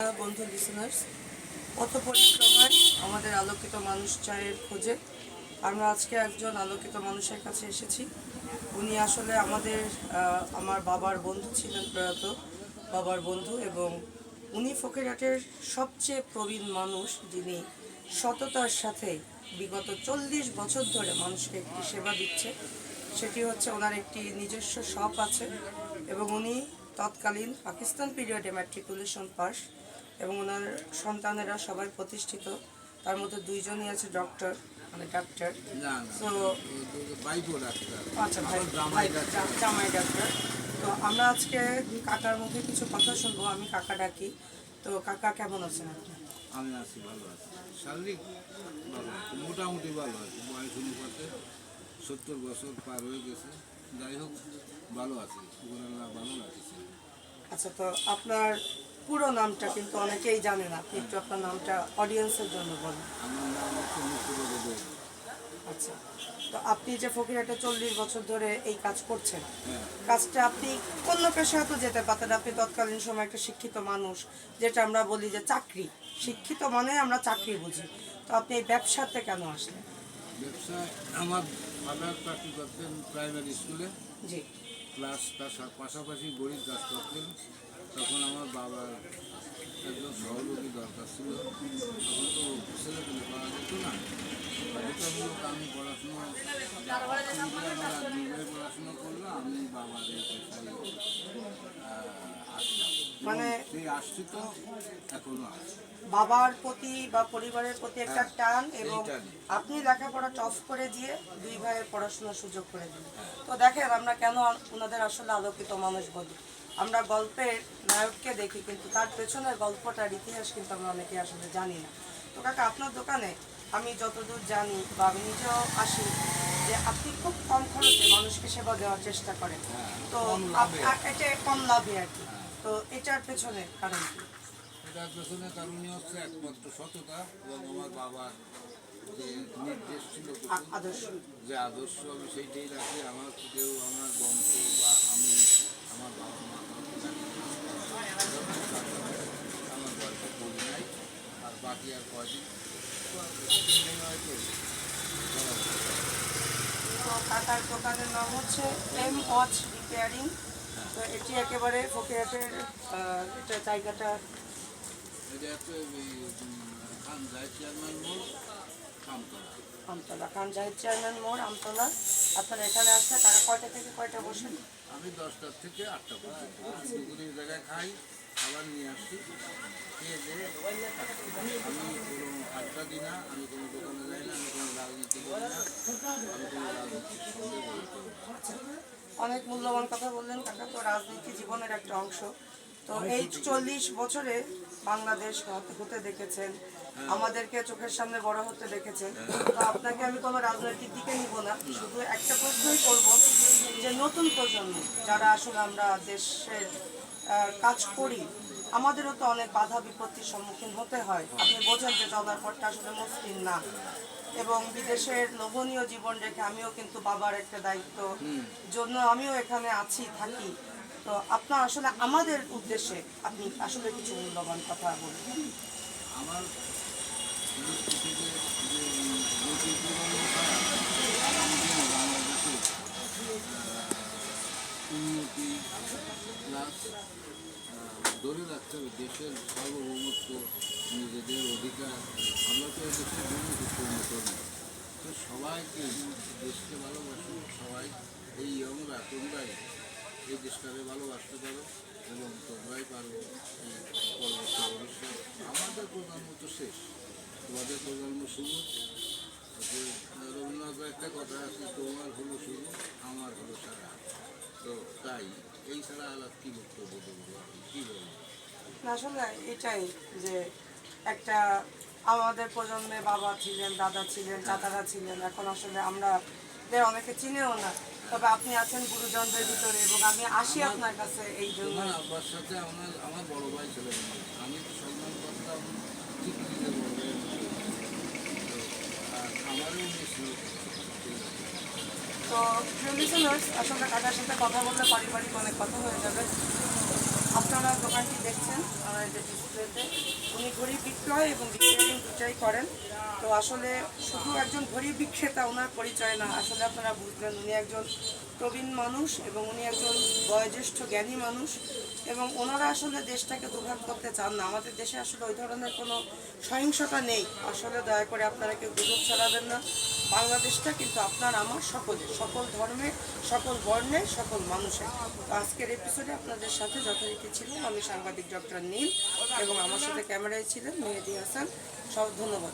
বন্ধু লিসনার্স পথ পরিক্রমায় আমাদের আলোকিত মানুষ চায়ের খোঁজে। আমরা আজকে একজন আলোকিত মানুষের কাছে এসেছি। উনি আসলে আমাদের আমার বাবার বন্ধু ছিলেন প্রয়াত, বাবার বন্ধু, এবং উনি ফকিরহাটের সবচেয়ে প্রবীণ মানুষ যিনি সততার সাথে বিগত চল্লিশ বছর ধরে মানুষকে একটি সেবা দিচ্ছে। সেটি হচ্ছে ওনার একটি নিজস্ব শপ আছে, এবং উনি তৎকালীন পাকিস্তান পিরিয়ডে ম্যাট্রিকুলেশন পাস এবং ওনার সন্তানেরা সবাই প্রতিষ্ঠিত। তার মধ্যে দুইজনই আছে ডক্টর মানে ডাক্তার তো আচ্ছা ভাই জামাই ডাক্তার তো আমরা আজকে কাকার মুখে কিছু কথা শুনব আমি কাকা ডাকি। তো কাকা কেমন আছেন আপনি? আমি আছি ভালো আছি। শারীরিক ভালো আছি মোটামুটি ভালো আছি। বয়স অনুপাতে সত্তর বছর পার হয়ে গেছে। যাই হোক ভালো আছি। ভালো রাখছে আচ্ছা তো আপনার পুরো নামটা কিন্তু অনেকেই জানে না আপনি একটু আপনার নামটা অডিয়েন্সের জন্য বলুন। আচ্ছা তো আপনি যে ফকিরহাটে চল্লিশ বছর ধরে এই কাজ করছেন কাজটা আপনি অন্য পেশায় তো যেতে পারতেন? আপনি তৎকালীন সময় একটা শিক্ষিত মানুষ যেটা আমরা বলি যে চাকরি। শিক্ষিত মানে আমরা চাকরি বুঝি। তো আপনি এই ব্যবসাতে কেন আসলেন? ব্যবসায় আমার ফাদার চাকরি করতেন প্রাইমারি স্কুলে জি। ক্লাস তার পাশাপাশি গরিব কাজ করতেন। তখন আমার বাবার একজন সহযোগী দরকার ছিল। তখন তো ছেলে পেলে পাওয়া যেত না। বাধ্যতামূলক আমি পড়াশুনো নিজের পড়াশুনো করলাম আমি বাবার এই মানে- সেই আসছি তো এখনও আছে। বাবার প্রতি বা পরিবারের প্রতি একটা হ্যাঁ, টান এবং আপনি লেখাপড়া টফ করে দিয়ে দুই ভাইয়ের পড়াশোনার সুযোগ করে দিলেন। তো দেখেন আমরা কেন ওনাদের আসলে আলোকিত মানুষ বলি। আমরা গল্পের নায়ককে দেখি কিন্তু তার পেছনের গল্পটার ইতিহাস কিন্তু আমরা অনেকে আসলে জানি না। তো কাকা আপনার দোকানে আমি যতদূর জানি বা আমি নিজেও আসি যে আপনি খুব কম খরচে মানুষকে সেবা দেওয়ার চেষ্টা করেন। হ্যাঁ, তো এটা কম লাভে আর কি। তো এটার পেছনে কারণ কি? এটার পেছনে কারণই হচ্ছে একমাত্র সততা এবং আমার বাবার যে নির্দেশ ছিল আদর্শ। যে আদর্শ আমি সেইটাই রাখি। আমার কেউ আমার বংশ বা আমি আমার বাবা মা কাউকে জানি না। আমার বয়সে বলি নাই বাকি আর দোকানের নাম হচ্ছে এম ওয়াচ রিপেয়ারিং। তো এটি একেবারে ফকিরাটের এটা জায়গাটা। আমতলা, খান চেয়ারম্যান মোড়, আমতলা। আপনারা এখানে আসলে কাকা কয়টা থেকে কয়টা বসেন? আমি দশটার থেকে আটটা পর্যন্ত। জায়গায় খাই। খাবার নিয়ে আসছি খেয়ে দিয়ে আমি কোনো দিই না আমি কোনো দোকানে যাই না আমি কোনো রাজনীতি করি না আমি কোনো না। অনেক মূল্যবান কথা বললেন কাকা তো রাজনীতি জীবনের একটা অংশ। তো এই চল্লিশ বছরে বাংলাদেশ হতে- দেখেছেন আমাদেরকে চোখের সামনে বড় হতে দেখেছেন। তো আপনাকে আমি কোনো রাজনৈতিক দিকে নিব না শুধু একটা প্রশ্নই করব যে নতুন প্রজন্ম যারা আসলে আমরা দেশের কাজ করি আমাদেরও তো অনেক বাধা বিপত্তির সম্মুখীন হতে হয়। আপনি বোঝেন যে চলার পথটা আসলে মুসলিম না। এবং বিদেশের লোভনীয় জীবন রেখে আমিও কিন্তু বাবার একটা দায়িত্ব। জন্য আমিও এখানে আছি থাকি। তো আপনার আসলে আমাদের উদ্দেশ্যে আপনি আসলে কিছু মূল্যবান কথা বলুন। আমার দৃষ্টি থেকে যে নতুন প্রজন্ম ছাড়া আমাদের বাংলাদেশে আহ, উন্নতি প্লাস ধরে রাখতে হবে দেশের সার্বভৌমত্ব নিজেদের অধিকার আমরা তো দেশের ভূমিপুত্র মতো তো সবাইকে দেশকে ভালোবাসো সবাই এই আমরা তোমরাই এই দেশটাকে ভালোবাসতে পারো এবং তোমরাই পারো এই পরবর্তী ভবিষ্যৎ আমাদের প্রজন্ম তো শেষ তোমাদের প্রজন্ম শুরু যে রবীন্দ্রনাথের একটা কথা আছে তোমার হলো শুরু আমার হলো সারা তো তাই এই ছাড়া আলাপ কী বক্তব্য দেবো কী বলব আসলে এটাই যে একটা আমাদের প্রজন্মে বাবা ছিলেন দাদা ছিলেন চাচারা ছিলেন। এখন আসলে আমরা অনেকে চিনেও না। তবে আপনি আছেন গুরুজনদের ভিতরে এবং আমি আসি আপনার কাছে এই জন্য। সাথে আমার আমার বড় ভাই আমি তো সম্মান করতাম ঠিক আমারও তো প্রিয় লিসেনার্স আসলে কাকার সাথে কথা বললে পারিবারিক অনেক কথা হয়ে যাবে। আপনারা দোকানটি দেখছেন আমার যে ডিসপ্লেতে। উনি ঘড়ি বিক্রয় এবং রিপেয়ারিং দুটাই করেন। তো আসলে শুধু একজন ঘড়ি বিক্রেতা, ওনার পরিচয় না, আসলে আপনারা বুঝলেন উনি একজন প্রবীণ মানুষ এবং উনি একজন বয়োজ্যেষ্ঠ জ্ঞানী মানুষ। এবং ওনারা আসলে দেশটাকে দুর্ভাগ করতে চান না। আমাদের দেশে আসলে ওই ধরনের কোনো সহিংসতা নেই। আসলে দয়া করে আপনারা কেউ গুজব ছড়াবেন না। বাংলাদেশটা কিন্তু আপনার আমার সকলের সকল ধর্মের, সকল বর্ণের, সকল মানুষের। তো আজকের এপিসোডে আপনাদের সাথে যথারীতি ছিলেন আমি সাংবাদিক ডক্টর নীল এবং আমার সাথে ক্যামেরায় ছিলেন মেহেদি হাসান। সব ধন্যবাদ